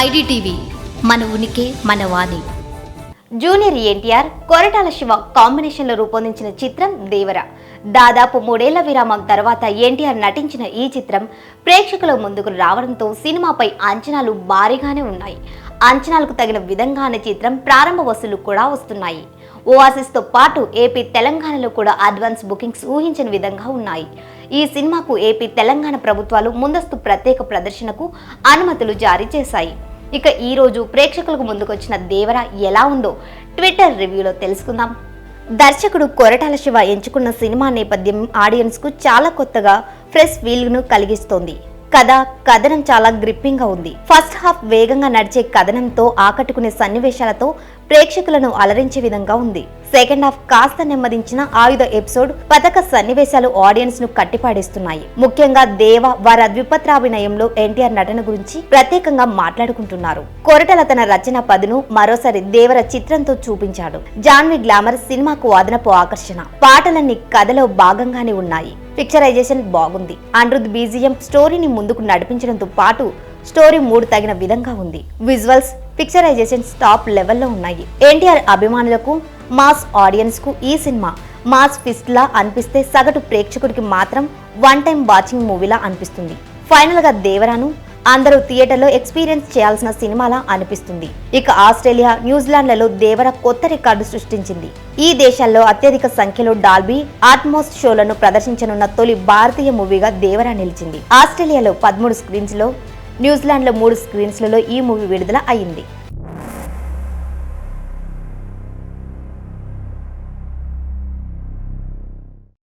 IDTV మన ఉనికి మన వాణి. జూనియర్ ఎన్టీఆర్ కొరటాల శివ కాంబినేషన్లో రూపొందించిన చిత్రం దేవర. దాదాపు మూడేళ్ళ విరామం తర్వాత ఎన్టీఆర్ నటించిన ఈ చిత్రం ప్రేక్షకుల ముందుకు రావడంతో సినిమాపై అంచనాలు భారీగానే ఉన్నాయి. అంచనాలకు తగిన విధంగానే చిత్రం ప్రారంభ వసూలు కూడా వస్తున్నాయి. ఓఆసిస్తో పాటు ఏపీ తెలంగాణలో కూడా అడ్వాన్స్ బుకింగ్స్ ఊహించిన విధంగా ఉన్నాయి. ఈ సినిమాకు ఏపీ తెలంగాణ ప్రభుత్వాలు ముందస్తు ప్రత్యేక ప్రదర్శనకు అనుమతులు జారీ చేశాయి. ఇక ఈరోజు ప్రేక్షకులకు ముందుకొచ్చిన దేవర ఎలా ఉందో ట్విట్టర్ రివ్యూలో తెలుసుకుందాం. దర్శకుడు కొరటాల శివ ఎంచుకున్న సినిమా నేపథ్యం ఆడియన్స్కు చాలా కొత్తగా ఫ్రెష్ ఫీల్ను కలిగిస్తోంది. కథ కథనం చాలా గ్రిప్పింగ్గా ఉంది. ఫస్ట్ హాఫ్ వేగంగా నడిచే కథనంతో ఆకట్టుకునే సన్నివేశాలతో ప్రేక్షకులను అలరించే విధంగా ఉంది. సెకండ్ హాఫ్ కాస్త నెమ్మదించిన ఆయుధ ఎపిసోడ్ పథక సన్నివేశాలు ఆడియన్స్ను కట్టిపాడేస్తున్నాయి. ముఖ్యంగా దేవ వారి ద్విపత్రాభినయంలో ఎన్టీఆర్ నటన గురించి ప్రత్యేకంగా మాట్లాడుకుంటున్నారు. కొరటల తన రచన పదును మరోసారి దేవర చిత్రంతో చూపించాడు. జాన్వి గ్లామర్ సినిమాకు అదనపు ఆకర్షణ. పాటలన్నీ కథలో భాగంగానే ఉన్నాయి. పిక్చరైజేషన్ బాగుంది. అనిరుద్ బీజియం స్టోరీని ముందుకు నడిపించడంతో పాటు స్టోరీ మూడు తగిన విధంగా ఉంది. విజువల్స్ పిక్చరైజేషన్ టాప్ లెవెల్లో ఉన్నాయి. ఎన్టీఆర్ అభిమానులకు మాస్ ఆడియన్స్కు ఈ సినిమా మాస్ ఫిస్ట్ లా అనిపిస్తే సగటు ప్రేక్షకుడికి మాత్రం వన్ టైం వాచింగ్ మూవీలా అనిపిస్తుంది. ఫైనల్గా దేవరాను అందరూ థియేటర్లో ఎక్స్పీరియన్స్ చేయాల్సిన సినిమాలా అనిపిస్తుంది. ఇక ఆస్ట్రేలియా న్యూజిలాండ్లలో దేవర కొత్త రికార్డు సృష్టించింది. ఈ దేశాల్లో అత్యధిక సంఖ్యలో డాల్బీ ఆట్మోస్ షోలను ప్రదర్శించనున్న తొలి భారతీయ మూవీగా దేవర నిలిచింది. ఆస్ట్రేలియాలో పదమూడు స్క్రీన్స్లో న్యూజిలాండ్లో మూడు స్క్రీన్స్లలో ఈ మూవీ విడుదల అయింది